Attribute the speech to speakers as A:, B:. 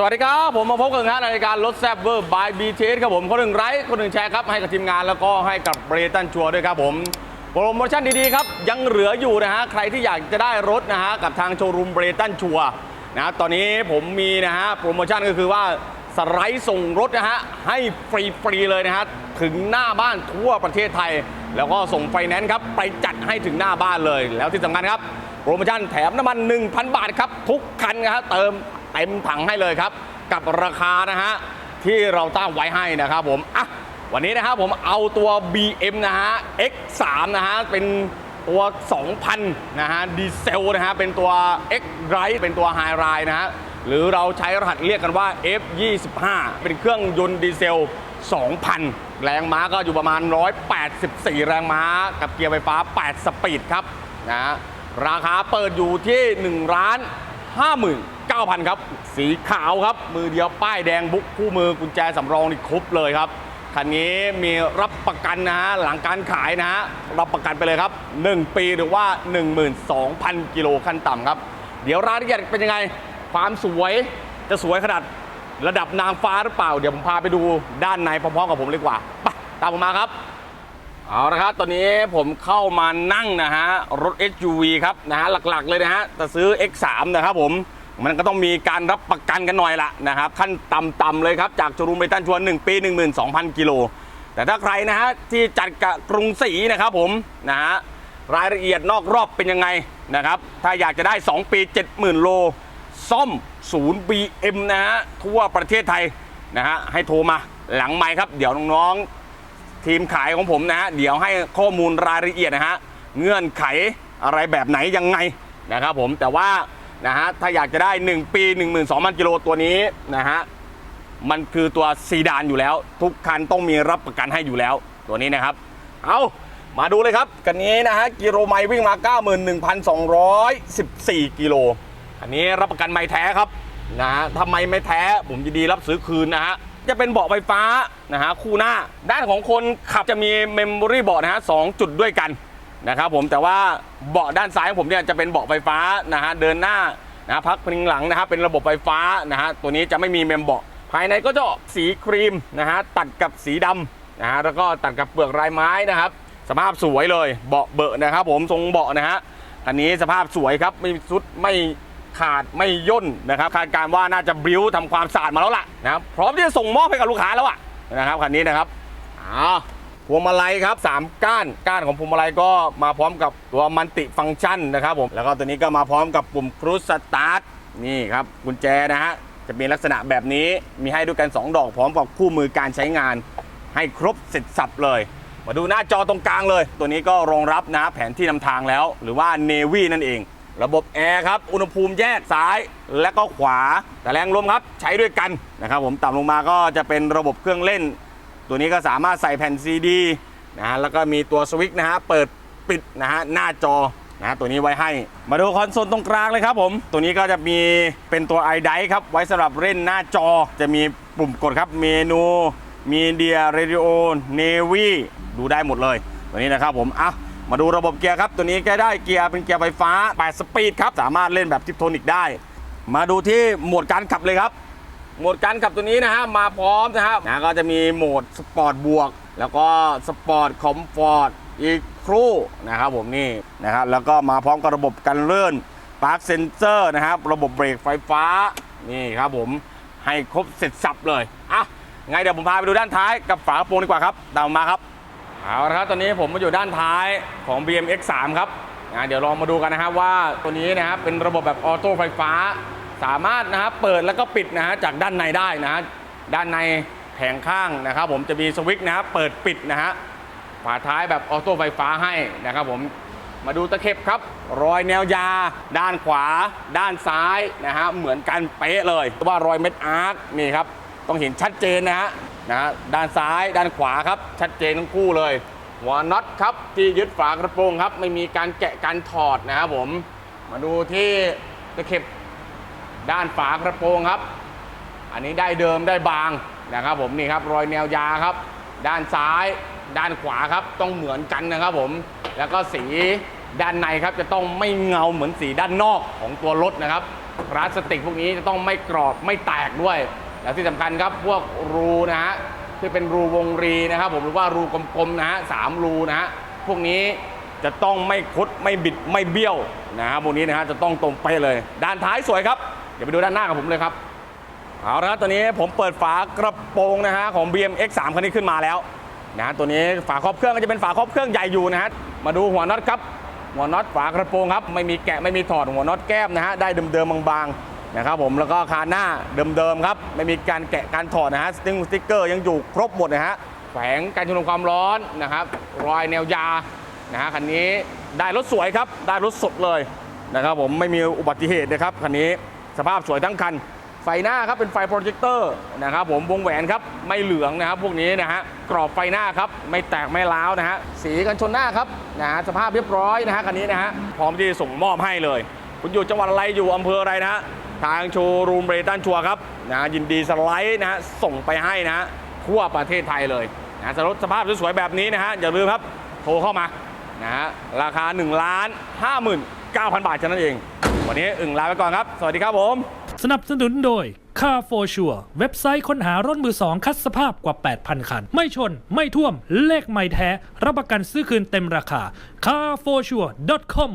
A: สวัสดีครับ ผมมาพบกับงานรายการรถแซบเวอร์บายบีเครับผมคนหนึ่งไลค์คนหนึ่งแชร์ครับ ให้กับทีมงานแล้วก็ให้กับเบรตันชัวร์ด้วยครับผมโปรโมชั่นดีๆครับ ยังเหลืออยู่นะฮะใครที่อยากจะได้รถนะฮะกับทางโชว์รูมเบรตันชัวร์นะตอนนี้ผมมีนะฮะโปรโมชั่นก็คือว่าสไลด์ส่งรถนะฮะให้ฟรีๆเลยนะฮะถึงหน้าบ้านทั่วประเทศไทย แล้วก็ส่งไฟแนนซ์ครับไปจัดให้ถึงหน้าบ้านเลย แล้วที่สำคัญครับโปรโมชั่นแถมน้ำมัน 1,000 บาทครับ ทุกคันนะฮะเติม ต็มถังให้เลยครับ กับราคานะฮะที่เราตั้งไว้ให้นะครับผมอะวันนี้นะครับผมเอาตัว BM นะฮะ X3 นะฮะเป็นตัว 2,000 นะฮะดีเซลนะฮะเป็นตัว X Ride เป็นตัว High Ride นะฮะหรือเราใช้รหัสเรียกกันว่า F25 เป็นเครื่องยนต์ดีเซล 2,000 แรงม้าก็อยู่ประมาณ 184 แรงม้า กับเกียร์ไฟฟ้า 8 สปีดครับนะฮะราคาเปิดอยู่ที่ 1 ล้าน 9,000 ครับ สีขาวครับ มือเดียวป้ายแดงบุ๊กคู่มือกุญแจสำรองนี่ครบเลยครับ คันนี้มีรับประกันนะฮะ หลังการขายนะฮะ รับประกันไปเลยครับ 1 ปีหรือว่า 12,000 กิโลขั้นต่ำครับ เดี๋ยวรายละเอียดเป็นยังไง ความสวยจะสวยขนาดระดับนางฟ้าหรือเปล่า เดี๋ยวผมพาไปดูด้านในพร้อมๆกับผมเลยกว่าไปตามผมมาครับเอาละครับ ตอนนี้ผมเข้ามานั่งนะฮะ รถ SUV ครับนะฮะ หลักๆเลยนะฮะ จะซื้อ X3 นะครับผม มันก็ต้องมีการรับประกันกันหน่อยละนะครับขั้นต่ำๆเลยครับจากโชว์รูมเบตันชวน1ปี 12,000 กิโล แต่ถ้าใครนะฮะที่จัดกับกรุงศรีนะครับผมนะฮะรายละเอียดนอกรอบเป็นยังไงนะครับถ้าอยากจะได้ 2 ปี 70,000 โล ซ่อมศูนย์ BM นะฮะทั่วประเทศไทยนะฮะให้โทรมาหลังไมค์ครับเดี๋ยวน้องๆทีมขายของผมนะฮะเดี๋ยวให้ข้อมูลรายละเอียดนะฮะเงื่อนไขอะไรแบบไหนยังไงนะครับผมแต่ว่า นะฮะถ้าอยากจะได้ 1 ปี 12,000กิโลตัวนี้นะฮะมันคือตัวซีดานอยู่แล้ว ทุกคันต้องมีรับประกันให้อยู่แล้วตัวนี้นะครับ เอามาดูเลยครับกันนี้นะฮะกิโลไมล์วิ่งมา 91,214 กิโลอันนี้รับประกันไม่แท้ครับนะฮะถ้าไมไม่แท้ผมจะดีรับซื้อคืนนะฮะจะเป็นเบาะไฟฟ้านะฮะคู่หน้า ด้านของคนขับจะมีเมมโมรี่เบาะนะฮะสองจุดด้วยกัน นะครับผมแต่ว่าเบาะด้านซ้ายของผมเนี่ยจะเป็นเบาะไฟฟ้านะฮะเดินหน้านะพักพิงหลังนะฮะเป็นระบบไฟฟ้านะฮะตัวนี้จะไม่มีเมมเบาะภายในก็จะสีครีมนะฮะตัดกับสีดำนะฮะแล้วก็ตัดกับเปลือกลายไม้นะครับ สภาพสวยเลยเบาะเบอะนะครับ ผมทรงเบาะนะฮะอันนี้สภาพสวยครับไม่สุดไม่ขาดไม่ย่นนะครับคาดการว่าน่าจะบริ้วทำความสะอาดมาแล้วล่ะนะครับพร้อมที่จะส่งมอบให้กับลูกค้าแล้วอะนะครับคันนี้นะครับอ้าว พวงมาลัยครับสามก้านก้านของพวงมาลัยก็มาพร้อมกับตัวมันติฟังก์ชันนะครับผมแล้วก็ตัวนี้ก็มาพร้อมกับปุ่มครูสตาร์ทนี่ครับกุญแจนะฮะจะมีลักษณะแบบนี้มีให้ด้วยกัน 2 ดอกพร้อมกับคู่มือการใช้งาน ให้ครบเสร็จสับเลย มาดูหน้าจอตรงกลางเลย ตัวนี้ก็รองรับนะแผนที่นำทางแล้ว หรือว่า Navy นั่นเอง ระบบแอร์ครับอุณหภูมิแยกซ้ายและก็ขวา แต่แรงลมครับใช้ด้วยกันนะครับผมต่ำลงมาก็จะเป็นระบบเครื่องเล่น ตัวนี้ก็สามารถใส่แผ่นซีดีนะฮะแล้วก็มีตัวสวิตช์นะฮะเปิดปิดนะฮะหน้าจอนะฮะตัวนี้ไว้ให้ มาดูคอนโซลตรงกลางเลยครับผม ตัวนี้ก็จะมีเป็นตัว i d i ครับ ไว้สำหรับเล่นหน้าจอ จะมีปุ่มกดครับ เมนู มีเดียเรดิโอ เนวีดูได้หมดเลย ตัวนี้นะครับผมอะมาดูระบบเกียร์ครับ ตัวนี้ก็ได้เกียร์เป็นเกียร์ไฟฟ้า 8 สปีดครับ สามารถเล่นแบบทิปโทนิกได้ มาดูที่โหมดการขับเลยครับ โหมดการขับตัวนี้นะฮะมาพร้อมนะฮะนะก็จะมีโหมดสปอร์ตบวก แล้วก็สปอร์ตคอมฟอร์ตอีกครู่นะครับผมนี่นะครับแล้วก็มาพร้อมกับระบบกันเลื่อนปาร์คเซนเซอร์นะครับ ระบบเบรกไฟฟ้านี่ครับผมให้ครบเสร็จสับเลยอะไงเดี๋ยวผมพาไปดูด้านท้ายกับฝากระโปรงดีกว่าครับตามมาครับเอาละครับตอนนี้ผมมาอยู่ด้านท้ายของ BMX3 ครับนะเดี๋ยวลองมาดูกันนะครับว่าตัวนี้นะครับเป็นระบบแบบออโต้ไฟฟ้า สามารถนะครับเปิดแล้วก็ปิดนะฮะจากด้านในได้นะฮะด้านในแผงข้างนะครับ ผมจะมีสวิตช์นะครับเปิดปิดนะฮะฝาท้ายแบบออโต้ไฟฟ้าให้นะครับ ผมมาดูตะเข็บครับ รอยแนวยา ด้านขวา ด้านซ้ายนะฮะเหมือนกันเป๊ะเลยว่ารอยเม็ดอาร์คนี่ครับต้องเห็นชัดเจนนะฮะนะฮะด้านซ้าย ด้านขวาครับ ชัดเจนทั้งคู่เลยหัวน็อตครับที่ยึดฝากระโปรงครับ ไม่มีการแกะการถอดนะครับผม มาดูที่ตะเข็บ ด้านฝากระโปรงครับ อันนี้ได้เดิมได้บางนะครับผมนี่ครับรอยแนวยาครับ ด้านซ้ายด้านขวาครับต้องเหมือนกันนะครับผม แล้วก็สีด้านในครับจะต้องไม่เงาเหมือนสีด้านนอกของตัวรถนะครับพลาสติกพวกนี้จะต้องไม่กรอบไม่แตกด้วย และที่สำคัญครับพวกรูนะฮะที่เป็นรูวงรีนะครับผมหรือว่ารูกลมๆนะฮะสามรูนะฮะพวกนี้จะต้องไม่คดไม่บิดไม่เบี้ยวนะฮะพวกนี้นะฮะจะต้องตรงไปเลย ด้านท้ายสวยครับ เดี๋ยวไปดูด้านหน้ากับผมเลยครับเอาละครับตอนนี้ผมเปิดฝากระโปรงนะฮะของ BMX 3 คันนี้ขึ้นมาแล้วนะฮะตัวนี้ฝาครอบเครื่องก็จะเป็นฝาครอบเครื่องใหญ่อยู่นะฮะมาดูหัวน็อตครับหัวน็อตฝากระโปรงครับไม่มีแกะไม่มีถอดหัวน็อตแก้มนะฮะได้เดิมๆบางๆนะครับผมแล้วก็คานหน้าเดิมๆครับไม่มีการแกะการถอดนะฮะสติ๊งสติ๊กเกอร์ยังอยู่ครบหมดนะฮะแฝงการชุนความร้อนนะครับรอยแนวยานะฮะคันนี้ได้รถสวยครับได้รถสดเลยนะครับผมไม่มีอุบัติเหตุนะครับคันนี้ สภาพสวยทั้งคัน ไฟหน้าครับเป็นไฟโปรเจคเตอร์นะครับผมวงแหวนครับไม่เหลืองนะครับพวกนี้นะฮะกรอบไฟหน้าครับไม่แตกไม่ร้าวนะฮะสีกันชนหน้าครับนะฮะสภาพเรียบร้อยนะฮะคันนี้นะฮะพร้อมที่ส่งมอบให้เลย คุณอยู่จังหวัดอะไรอยู่อำเภออะไรนะฮะทางโชว์รูมเรตันชัวครับนะยินดีสไลด์นะฮะส่งไปให้นะฮะทั่วประเทศไทยเลยนะสรับสภาพสวยๆแบบนี้นะฮะอย่าลืมครับโทรเข้ามานะฮะราคา 1 ล้าน 9,000 บาทเท่านั้นเอง วันนี้อึ่งลาไปก่อนครับ สวัสดีครับผม
B: สนับสนุนโดย Car for Sure เว็บไซต์ค้นหารถมือสองคัดสภาพกว่า 8,000 คัน ไม่ชน ไม่ท่วม เลขไม่แท้ รับประกันซื้อคืนเต็มราคา carforsure.com